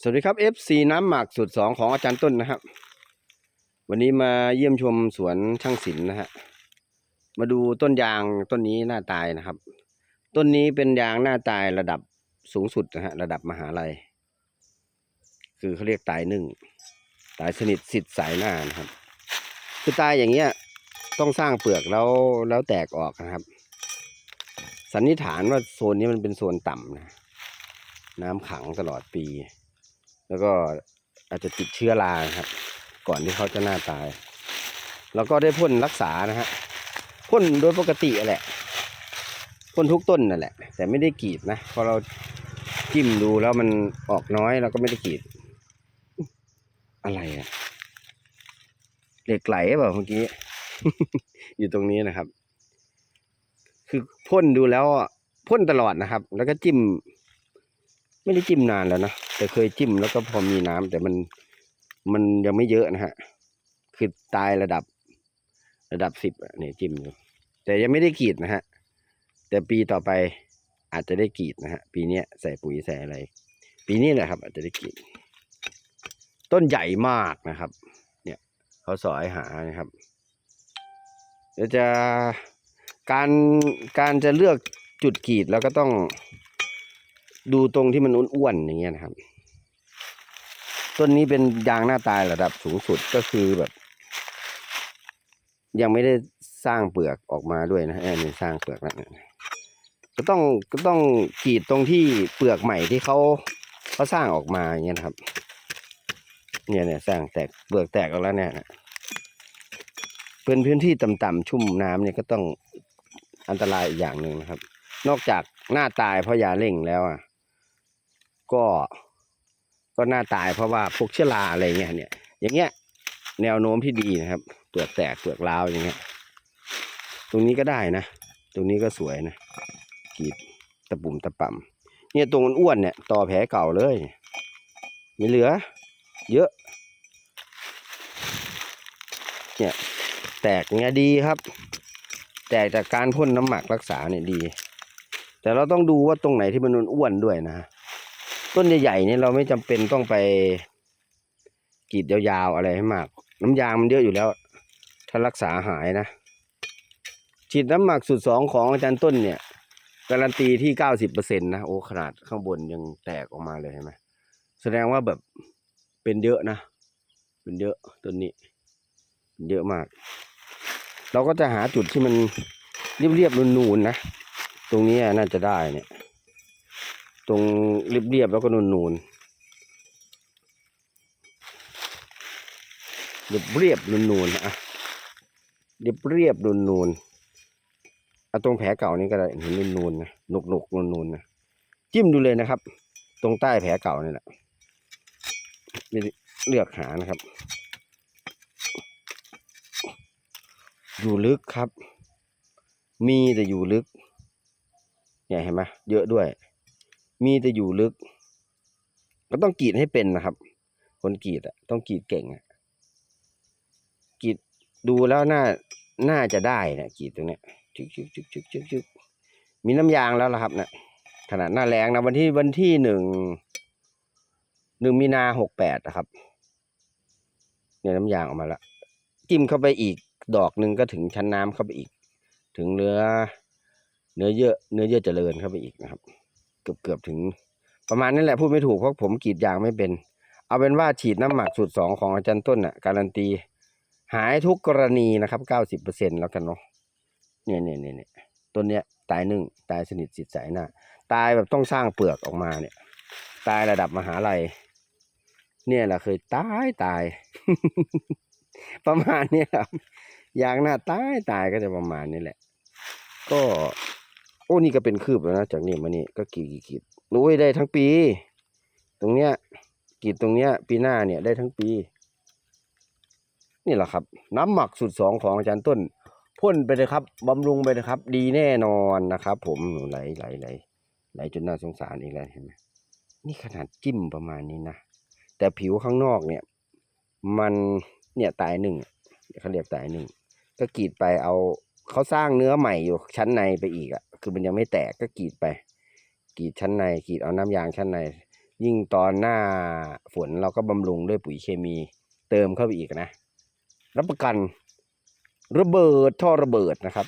สวัสดีครับ FC น้ำหมักสูตรสองของอาจารย์ต้นนะครับ วันนี้มาเยี่ยมชมสวนช่างศิลป์นะฮะมาดูต้นยางต้นนี้หน้าตายนะครับ ต้นนี้เป็นยางหน้าตายระดับสูงสุดนะฮะระดับมหาลัย คือเขาเรียกตายหนึ่งตายสนิทสิทธิ์สายหน้านะครับ คือตายอย่างเงี้ยต้องสร้างเปลือกแล้วแล้วแตกออกนะครับ สันนิษฐานว่าโซนนี้มันเป็นโซนต่ำนะ น้ำขังตลอดปี แล้วก็อาจจะติดเชื้อราครับ ก่อนที่เขาจะหน้าตาย แล้วก็ได้พ่นรักษานะฮะพ่นโดยปกติแหละพ่นทุกต้นนั่นแหละ แต่ไม่ได้กรีดนะพอเราจิ้มดูแล้วมันออกน้อยเราก็ไม่ได้กรีด อะไรอะเหล็กไหลเปล่าเมื่อกี้ อยู่ตรงนี้นะครับ คือพ่นดูแล้วพ่นตลอดนะครับ แล้วก็จิ้ม ไม่ได้จิ้มนานแล้วนะแต่เคยจิ้มแล้วก็พอมีน้ำแต่มันมันยังไม่เยอะนะฮะคือตายระดับ ระดับสิบเนี่ยจิ้มอยู่แต่ยังไม่ได้กรีดนะฮะแต่ปีต่อไปอาจจะได้กรีดนะฮะปีเนี้ยใส่ปุ๋ยใส่อะไร ปีนี้แหละครับ อาจจะได้กรีด ต้นใหญ่มากนะครับ เนี่ยเขาสอยหานะครับเดี๋ยวจะการการจะเลือกจุดกรีดแล้วก็ต้อง ดูตรงที่มันอ้วนๆอย่างเงี้ยนะครับ ต้นนี้เป็นยางหน้าตายระดับสูงสุดก็คือแบบ ยังไม่ได้สร้างเปลือกออกมาด้วยนะเอนี่สร้างเปลือกแล้วก็ต้องก็ต้องกรีดตรงที่เปลือกใหม่ที่เขาเขาสร้างออกมาอย่างเงี้ยครับ เนี่ยเนี่ยสร้างแตกเปลือกแตกออกแล้วเนี่ยนะเป็นพื้นที่ต่ำๆชุ่มน้ำเนี่ยก็ต้องอันตรายอีกอย่างหนึ่งนะครับ นอกจากหน้าตายเพราะยาเร่งแล้วอะ ก็ก็หน้าตายเพราะว่าพวกเชื้อราอะไรเงี้ยเนี่ย อย่างเงี้ย แนวโน้มที่ดีนะครับเปลือกแตกเปลือกร้าวอย่างเงี้ย ตรงนี้ก็ได้นะ ตรงนี้ก็สวยนะกรีดตะปุ่มตะป่ำเนี่ยตรงอ้วนๆเนี่ยต่อแผลเก่าเลยไม่เหลือ เยอะเนี่ยแตกเงี้ยดีครับ แตกจากการพ่นน้ำหมักรักษาเนี่ยดี แต่เราต้องดูว่าตรงไหนที่มันอ้วนด้วยนะ ต้นใหญ่ๆเนี่ยเราไม่จำเป็นต้องไปกรีดยาวๆอะไรให้มาก น้ำยางมันเยอะอยู่แล้ว ถ้ารักษาหายนะฉีดน้ำหมักสูตรสองของอาจารย์ต้นเนี่ยการันตีที่เก้าสิบเปอร์เซ็นต์นะโอ้ขนาดข้างบนยังแตกออกมาเลยเห็นไหมแสดงว่าแบบเป็นเยอะนะ เป็นเยอะต้นนี้เนเยอะมาก เราก็จะหาจุดที่มันเรียบๆนูนๆนะ ตรงนี้น่าจะได้เนี่ย ตรงเรียบๆแล้วก็นูนๆเรียบเรียบนูนๆอะเรียบเรียบนูนๆเอาตรงแผลเก่านี่ก็ได้เห็นนูนๆนะหนุกหนุกๆนูนๆนะจิ้มดูเลยนะครับ ตรงใต้แผลเก่านี่แหละเลือกหานะครับ อยู่ลึกครับ มีแต่อยู่ลึกเนี่ยเห็นไหมเยอะด้วย มีแต่อยู่ลึก ก็ต้องกรีดให้เป็นนะครับ คนกรีดอะต้องกรีดเก่งอะกรีดดูแล้วน่าน่าจะได้นี่ยกรีดตรงเนี้ยชึกชึกชึกชึกชึกชึกมีน้ำยางแล้วล่ะครับเนี่ยขนาดหน้าแรงนะวันที่วันที่หนึ่งหนึ่งมีนาหกแปดนะครับ เนี่ยน้ำยางออกมาแล้วจิ้มเข้าไปอีกดอกหนึ่งก็ถึงชั้นน้ำเข้าไปอีก ถึงเนื้อ เนื้อเยอะ เนื้อเยอะเจริญเข้าไปอีกนะครับ เกือบเกือบถึง ประมาณนี้แหละพูดไม่ถูกเพราะผมกรีดยางไม่เป็น เอาเป็นว่าฉีดน้ำหมักสูตรสองของอาจารย์ต้นน่ะ การันตี หายทุกกรณีนะครับเก้าสิบเปอร์เซ็นแล้วกันเนาะเนี่ยเนี่ยเนี่ยเนี่ยต้นเนี้ยตายหนึ่งตายสนิทสิทธิ์สายหน้า ตายแบบต้องสร้างเปลือกออกมาเนี่ย ตายระดับมหาลัยเนี่ยแหละเคยตายตาย ประมาณนี้ครับยางหน้าตายตายก็จะประมาณนี้แหละ ก็ โอ้นี่ก็เป็นคืบแล้วนะจากนี่มานี่ก็กี่กี่ขีดโอ้ได้ทั้งปี ตรงเนี้ยกีดตรงเนี้ย ปีหน้าเนี่ยได้ทั้งปี นี่แหละครับ น้ำหมักสูตรสองของอาจารย์ต้นพ่นไปเลยครับบำรุงไปเลยครับ ดีแน่นอนนะครับ ผมไหลไหลไหลไหลจนน่าสงสารอีกแล้วเห็นไหมนี่ขนาดจิ้มประมาณนี้นะแต่ผิวข้างนอกเนี่ย มันเนี่ยตายหนึ่งเขาเรียกตายหนึ่งก็กรีดไปเอาเขาสร้างเนื้อใหม่อยู่ชั้นในไปอีกอะ คือมันยังไม่แตกก็กรีดไปกรีดชั้นในกรีดเอาน้ำยางชั้นใน ยิ่งตอนหน้าฝนเราก็บำรุงด้วยปุ๋ยเคมี เติมเข้าไปอีกนะ รับประกันระเบิดท่อระเบิดนะครับ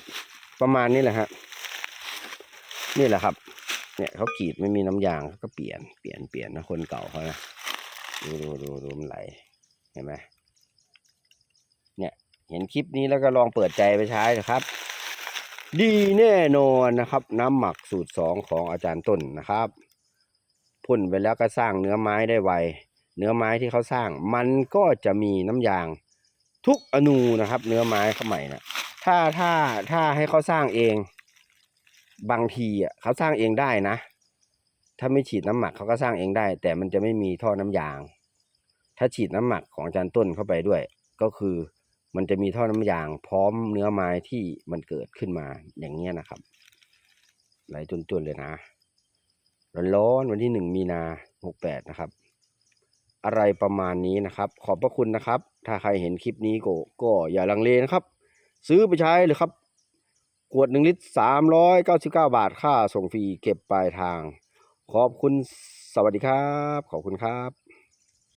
ประมาณนี้แหละฮะนี่แหละครับ เนี่ยเขากรีดไม่มีน้ำยางเขาก็เปลี่ยนเปลี่ยนเปลี่ยนนะคนเก่าเขานะดูดูดูดูมันไหลเห็นไหมเนี่ย เห็นคลิปนี้แล้วก็ลองเปิดใจไปใช้นะครับ ดีแน่นอนนะครับ น้ำหมักสูตรสองของอาจารย์ต้นนะครับพ่นไปแล้วก็สร้างเนื้อไม้ได้ไว เนื้อไม้ที่เขาสร้าง มันก็จะมีน้ำยางทุกอนูนะครับ เนื้อไม้เขาใหม่นะถ้าถ้าถ้าให้เขาสร้างเอง บางทีอะเขาสร้างเองได้นะ ถ้าไม่ฉีดน้ำหมักเขาก็สร้างเองได้ แต่มันจะไม่มีท่อน้ำยาง ถ้าฉีดน้ำหมักของอาจารย์ต้นเข้าไปด้วย ก็คือ มันจะมีท่อน้ำยางพร้อมเนื้อไม้ที่มันเกิดขึ้นมาอย่างเงี้ยนะครับไหลจนๆเลยนะ ร้อนๆวันที่หนึ่งมีนาหกแปดนะครับ อะไรประมาณนี้นะครับ ขอบพระคุณนะครับ ถ้าใครเห็นคลิปนี้ก็ก็อย่าลังเลนะครับ ซื้อไปใช้เลยครับขวดหนึ่งลิตรสามร้อยเก้าสิบเก้าบาทค่าส่งฟรีเก็บปลายทาง ขอบคุณสวัสดีครับ ขอบคุณครับ